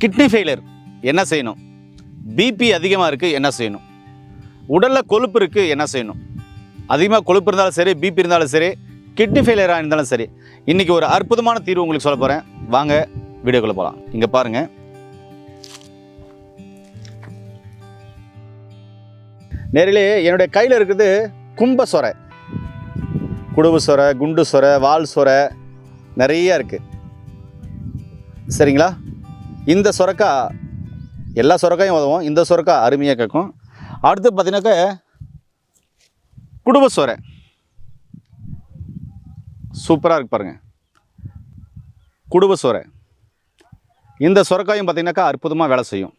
Kidney failure என்ன செய்யணும்? BP அதிகமாக இருக்குது என்ன செய்யணும்? உடலில் கொழுப்பு இருக்குது என்ன செய்யணும்? அதிகமாக கொழுப்பு இருந்தாலும் சரி பிபி இருந்தாலும் சரி கிட்னி ஃபெயிலியராக இருந்தாலும் சரி. இன்றைக்கி ஒரு அற்புதமான தீர்வு உங்களுக்கு சொல்ல போகிறேன் வாங்க வீடியோக்குள்ளே போகலாம் இங்கே பாருங்கள் நேரிலே என்னுடைய கையில் இருக்குது கும்ப சொரை. குடுவு சொரை குண்டு சொரை வால் சொரை நிறைய இருக்குது சரிங்களா? இந்த சொரக்கா எல்லா சுரக்காயும் உதவும். இந்த சொரக்கா அருமையாக கேட்கும். அடுத்து பார்த்தீங்கன்னாக்க குடும்ப சுரை. சூப்பராக இருக்கு பாருங்கள் குடும்ப சுரை. இந்த சொரக்காயும் பார்த்தீங்கன்னாக்கா அற்புதமாக வேலை செய்யும்.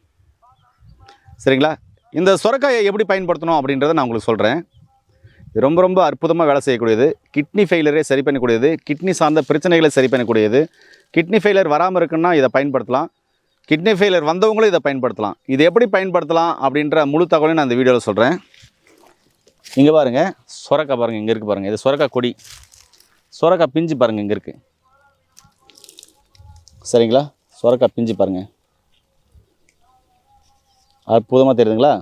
சரிங்களா? இந்த சொரக்காயை எப்படி பயன்படுத்தணும் அப்படின்றத நான் உங்களுக்கு சொல்கிறேன் ரொம்ப ரொம்ப அற்புதமாக வேலை செய்யக்கூடியது. கிட்னி ஃபெயிலரே சரி பண்ணக்கூடியது. கிட்னி சார்ந்த பிரச்சனைகளை சரி பண்ணக்கூடியது. கிட்னி ஃபெயிலர் வராமல் இருக்குன்னா இதை பயன்படுத்தலாம். கிட்னி ஃபெயிலியர் வந்தவங்களும் இதை பயன்படுத்தலாம். இது எப்படி பயன்படுத்தலாம் அப்படின்ற முழு தகவலையும் நான் இந்த வீடியோவில் சொல்கிறேன் இங்கே பாருங்கள் சொரக்காய் பாருங்கள் இங்கே இருக்குது பாருங்கள் இது சுரக்கா கொடி. சொரக்காய் பிஞ்சு பாருங்கள் இங்கே இருக்குது சரிங்களா? சொரக்காய் பிஞ்சு பாருங்கள் அற்புதமாக தெரியுதுங்களா?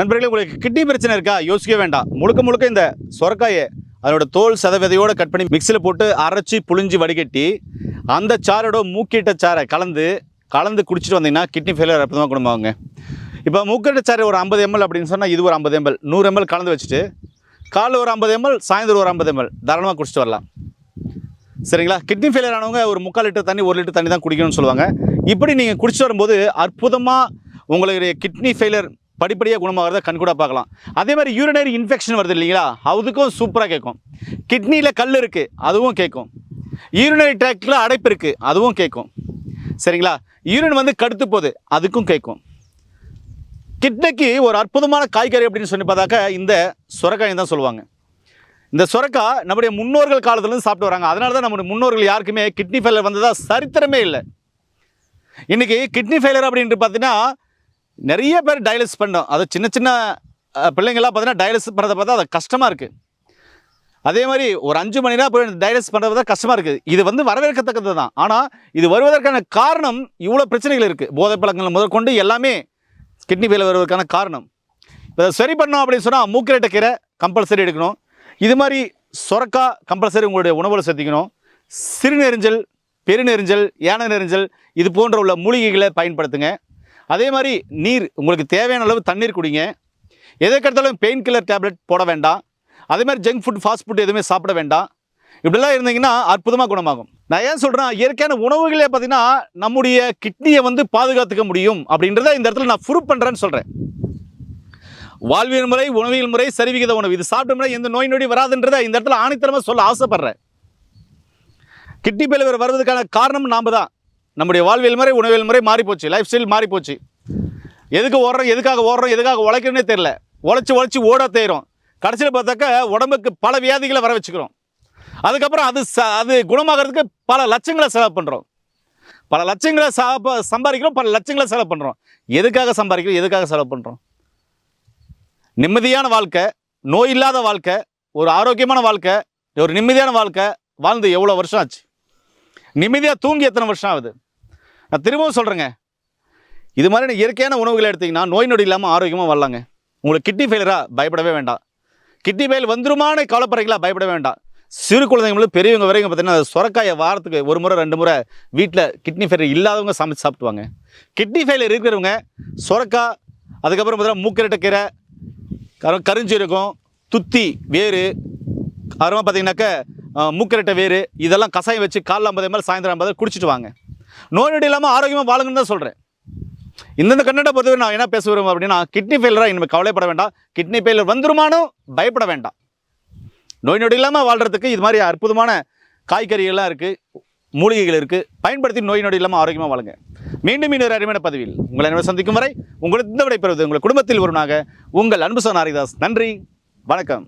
நண்பர்களே உங்களுக்கு கிட்னி பிரச்சனை இருக்கா? யோசிக்க வேண்டாம். முழுக்க முழுக்க இந்த சொரக்காயை அதோட தோல் சதவீதையோடு கட் பண்ணி மிக்சியில் போட்டு அரைச்சி புழிஞ்சு வடிகட்டி அந்த சாரோட மூக்கிட்ட சாரை கலந்து கலந்து குடிச்சிட்டு வந்தீங்கன்னா கிட்னி ஃபெயிலியர் தான் குணமாகுங்க இப்போ மூக்கிட்ட ஒரு ஐம்பது எம்எல் அப்படின்னு சொன்னால் இது ஒரு ஐம்பது எம்எல் நூறு எம்எல் கலந்து வச்சுட்டு காலைல ஒரு ஐம்பது எம்எல் சாயந்தரம் ஒரு ஐம்பது எம்எல் தாராளமாக குடிச்சிட்டு வரலாம். சரிங்களா? கிட்னி ஃபெயிலியர் ஆனவங்க ஒரு முக்கால் லிட்டர் தண்ணி ஒரு லிட்டர் தண்ணி தான் குடிக்கணும்னு சொல்லுவாங்க. இப்படி நீங்கள் குடிச்சிட்டு வரும்போது அற்புதமாக உங்களுடைய கிட்னி ஃபெயிலியர் படிப்படியாக குணமாகிறத கண்கூட பார்க்கலாம். அதே மாதிரி யூரினரி இன்ஃபெக்ஷன் வருது இல்லைங்களா? அதுக்கும் சூப்பராக கேட்கும் கிட்னியில் கல் இருக்குது அதுவும் கேட்கும் யூரினரி ட்ராக்டில் அடைப்பு இருக்குது அதுவும் கேட்கும் சரிங்களா? யூரின் வந்து கடுத்து போகுது. அதுக்கும் கேட்கும் கிட்னிக்கு ஒரு அற்புதமான காய்கறி அப்படின்னு சொல்லி பார்த்தாக்கா இந்த சுரக்காய் தான் சொல்லுவாங்க. இந்த சுரக்காய் நம்முடைய முன்னோர்கள் காலத்துலேருந்து சாப்பிட்டு வராங்க. அதனால தான் நம்முடைய முன்னோர்கள் யாருக்குமே கிட்னி ஃபெயிலர் வந்ததாக சரித்திரமே இல்லை. இன்றைக்கி கிட்னி ஃபெயிலர் அப்படின்ட்டு பார்த்தீங்கன்னா நிறைய பேர் டயலிஸ் பண்ணோம். அது சின்ன சின்ன பிள்ளைங்களாம் பார்த்தீங்கன்னா டயலிஸ் பண்ணுறதை பார்த்தா அது கஷ்டமாக இருக்குது அதே மாதிரி ஒரு அஞ்சு மணி நேரம் போய் டயாலிசிஸ் பண்ணுறது தான் கஷ்டமாக இருக்குது இது வந்து வரவேற்கத்தக்கது தான் ஆனால் இது வருவதற்கான காரணம் இவ்வளோ பிரச்சனைகள் இருக்குது போதை பழக்கங்கள் முதற்கொண்டு எல்லாமே கிட்னி ஃபெயில் வருவதற்கான காரணம். இப்போ சரி பண்ணோம் அப்படின்னு சொன்னால் மூக்கிரட்டை கீரை கம்பல்சரி எடுக்கணும். இது மாதிரி சொரக்கா கம்பல்சரி உங்களுடைய உணவில் சேர்த்திக்கணும். சிறுநெரிஞ்சல் பெருநெறிஞ்சல் யானை நெரிஞ்சல் இது போன்ற உள்ள மூலிகைகளை பயன்படுத்துங்க. அதே மாதிரி நீர் உங்களுக்கு தேவையான அளவு தண்ணீர் குடிங்க. எதற்கெடுத்தாலும் பெயின் கில்லர் டேப்லெட் போட வேண்டாம். அதே மாதிரி ஜங்க் ஃபுட் ஃபாஸ்ட் ஃபுட் எதுவுமே சாப்பிட வேண்டாம். இப்படிலாம் இருந்தீங்கன்னா அற்புதமாக குணமாகும். நான் ஏன் சொல்கிறேன் இயற்கையான உணவுகளே பார்த்தீங்கன்னா நம்முடைய கிட்னியை வந்து பாதுகாத்துக்க முடியும் அப்படின்றத இந்த இடத்துல நான் ப்ரூவ் பண்ணுறேன்னு சொல்கிறேன் வாழ்வியல் முறை உணவியல் முறை சரிவிகித உணவு இது சாப்பிட்டோம்னா எந்த நோய் நொடி வராதுன்றதை இந்த இடத்துல ஆணித்தரமாக சொல்ல ஆசைப்பட்றேன். கிட்னி ஃபெயிலியர் வர்றதுக்கான காரணம் நாம் தான் நம்முடைய வாழ்வியல் முறை உணவியல் முறை மாறி போச்சு லைஃப் ஸ்டைல் மாறி போச்சு எதுக்கு ஓடுறோம் எதுக்காக ஓடுறோம் எதுக்காக உழைக்கிறோன்னே தெரில உழைச்சி உழைச்சி ஓட தேரும். கடைசியில் பார்த்தாக்க உடம்புக்கு பல வியாதிகளை வர வச்சுக்கிறோம். அதுக்கப்புறம் அது ச அது குணமாகறதுக்கு பல லட்சங்களை செலவு பண்ணுறோம் பல லட்சங்களை சா- சம்பாதிக்கிறோம் பல லட்சங்களை செலவு பண்ணுறோம் எதுக்காக சம்பாதிக்கிறோம் எதுக்காக செலவு பண்ணுறோம் நிம்மதியான வாழ்க்கை நோய் இல்லாத வாழ்க்கை ஒரு ஆரோக்கியமான வாழ்க்கை ஒரு நிம்மதியான வாழ்க்கை வாழ்ந்து எவ்வளோ வருஷம் ஆச்சு? நிம்மதியாக தூங்கி எத்தனை வருஷம் ஆகுது? நான் திரும்பவும் சொல்கிறேங்க இது மாதிரி இயற்கையான உணவுகளை எடுத்தீங்கன்னா நோய் நொடி இல்லாமல் ஆரோக்கியமாக வாழலாங்க. உங்களுக்கு கிட்னி ஃபெயிலராக பயப்படவே வேண்டாம். கிட்னி ஃபெயில் வந்துருமான கவலைப்படுறீங்களா? பயப்பட வேண்டாம். சிறு குழந்தைங்களும் பெரியவங்க வரைக்கும் பார்த்தீங்கன்னா சுரக்காயை வாரத்துக்கு ஒரு முறை ரெண்டு முறை வீட்டில் கிட்னி ஃபெயில் இல்லாதவங்க சமைச்சு சாப்பிடுவாங்க கிட்னி ஃபெயிலியர் இருக்கிறவங்க சொரக்காய் அதுக்கப்புறம் பார்த்தீங்கன்னா மூக்கரட்டைக்கீரை கரு கருஞ்சீரகம் துத்தி வேறு அப்புறமா பார்த்தீங்கன்னாக்க மூக்கரட்டை வேறு இதெல்லாம் கசாயம் வச்சு காலைல ஐம்பது மாதிரி சாயந்தரம் ஐம்பது குடிச்சிட்டு வாங்க. நோய் நொடி இல்லாமல் ஆரோக்கியமாக வாழுங்கன்னு தான் சொல்கிறேன் இந்தந்த கண்ணடை பொறுத்தவரை நான் என்ன பேச விரும்புகிறேன் அப்படின்னா கிட்னி ஃபெயிலராக இனிமேல் கவலைப்பட வேண்டாம். கிட்னி ஃபெயிலர் வந்துருமானும் பயப்பட வேண்டாம். நோய் நொடி இல்லாமல் வாழ்கிறதுக்கு இது மாதிரி அற்புதமான காய்கறிகள்லாம் இருக்குது மூலிகைகள் இருக்குது பயன்படுத்தி நோய் நொடி இல்லாமல் ஆரோக்கியமாக வாழுங்க. மீண்டும் இன்னொரு அருமையான பதிவில் உங்களை அனைவரும் சந்திக்கும் வரை உங்களுக்கு இந்த விடைபெறுவது உங்கள் குடும்பத்தில் ஒருவனாக உங்கள் அன்பு சோன் ஹரிதாஸ் நன்றி வணக்கம்.